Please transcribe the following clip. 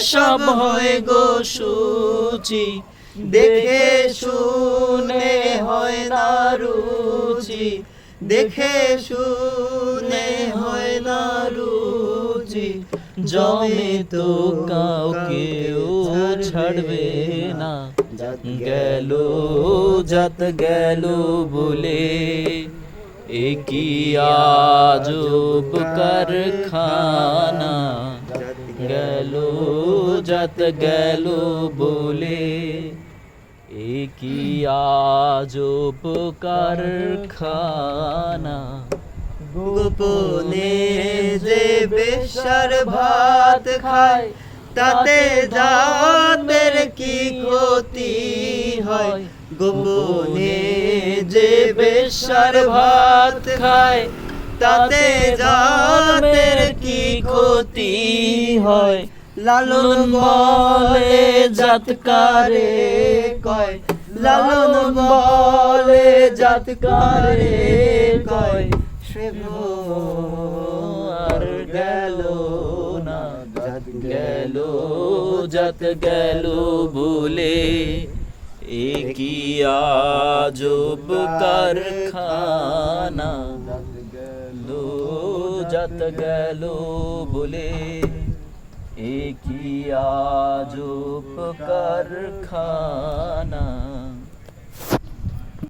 সব হয় গো সুচি দেখে শুনে হয় না রুচি দেখে শুনে হয় না রুচি জমে তো কাউকেও ছাড়বে না। গেল যাত গেল বলে একই আজব কারখানা? গেল, যাত গেল বলে একই আজব কারখানা গোপনে যে বেশার ভাত খায়, তাতে যাদের কি ক্ষতি হয়? গোপনে যে বেশার ভাত খায়, তাতে যাদের কি ক্ষতি হয়? লালন বলে জাতকারে কয়। লালন বলে জাতকারে কয়। সে আর গেল না, জাত গেল জাত গেল বলে। একই আজব কারখানা। গেল জাত গেল বলে। একই আজব কারখানা।